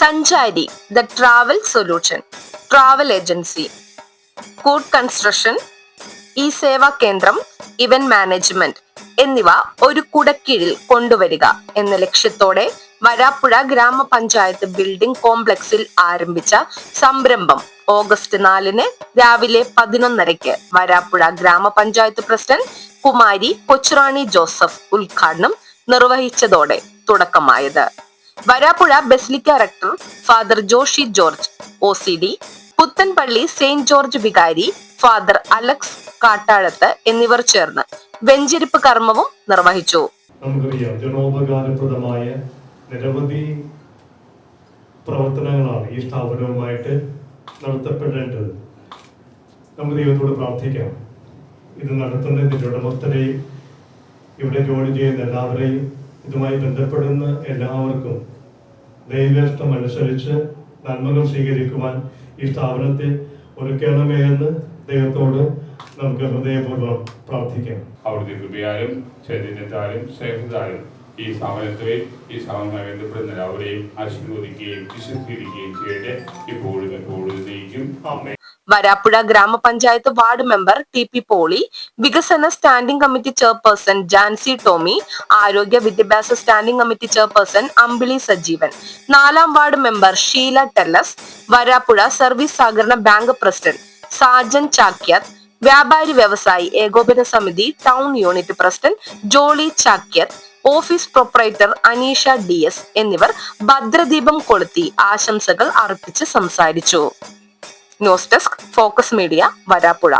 Sanchari the travel solution travel agency കൂട്ട് construction ഈ സേവാ കേന്ദ്രം ഇവന്റ് മാനേജ്മെന്റ് എന്നിവ ഒരു കുടക്കീഴിൽ കൊണ്ടുവരിക എന്ന ലക്ഷ്യത്തോടെ വരാപ്പുഴ ഗ്രാമപഞ്ചായത്ത് ബിൽഡിംഗ് കോംപ്ലക്സിൽ ആരംഭിച്ച സംരംഭം ഓഗസ്റ്റ് നാലിന് രാവിലെ പതിനൊന്നരയ്ക്ക് വരാപ്പുഴ ഗ്രാമപഞ്ചായത്ത് പ്രസിഡന്റ് കുമാരി കൊച്ചുറാണി ജോസഫ് ഉദ്ഘാടനം നിർവഹിച്ചതോടെ തുടക്കമായത്. Varapuzha basilica rector father Joshi George O C D Puthenpally saint George വികാരി ഫാദർ അലക്സ് കാട്ടാഴത്ത് എന്നിവർ ചേർന്ന് വെഞ്ചരിപ്പ് കർമ്മവും നിർവഹിച്ചു. നമുക്കറിയാം ജനോപകാരപ്രദമായ നിരവധി പ്രവർത്തനങ്ങളാണ് ഈ സ്ഥാപനവുമായിട്ട് നടത്തപ്പെടേണ്ടത്. നമുക്ക് ദൈവത്തോട് പ്രാർത്ഥിക്കാം. ഇത് നടത്തുന്നതിന്റെ ഉടമസ്ഥരെയും ഇവിടെ ജോലി ചെയ്യുന്ന എല്ലാവരെയും ഇതുമായി ബന്ധപ്പെടുന്ന എല്ലാവർക്കും ദൈവേഷ്ടം അനുസരിച്ച് നന്മകൾ സ്വീകരിക്കുവാൻ ഈ സ്ഥാപനത്തെ ഒരുക്കണമേ എന്ന് ദൈവത്തോട് നമുക്ക് ഹൃദയപൂർവം പ്രാർത്ഥിക്കാം. അവിടുത്തെ കൃപയാലും ചൈതന്യത്താലും സ്നേഹത്താലും ഈ സ്ഥാപനത്തെ ഈ സ്ഥാപനവുമായി ബന്ധപ്പെടുന്ന എല്ലാവരെയും ആശീർവദിക്കുകയും വിശദീകരിക്കുകയും ചെയ്യട്ടെ. ഇപ്പോഴും എപ്പോഴും നയിക്കും അമ്മേ വരാപ്പുഴ ഗ്രാമപഞ്ചായത്ത് ward member T P Poly വികസന standing committee chairperson Jancy Tomy ആരോഗ്യ വിദ്യാഭ്യാസ standing committee chairperson Ambili Sajeevan നാലാം ward member Sheela Tellus Varapuzha service സഹകരണ ബാങ്ക് പ്രസിഡന്റ് സാജൻ ചാക്യത് വ്യാപാരി വ്യവസായി ഏകോപന സമിതി town unit president Jolly Chakyath office proprietor Aneesha D S എന്നിവർ ഭദ്രദീപം കൊളുത്തി ആശംസകൾ അർപ്പിച്ച് സംസാരിച്ചു. News desk focus media Varapuzha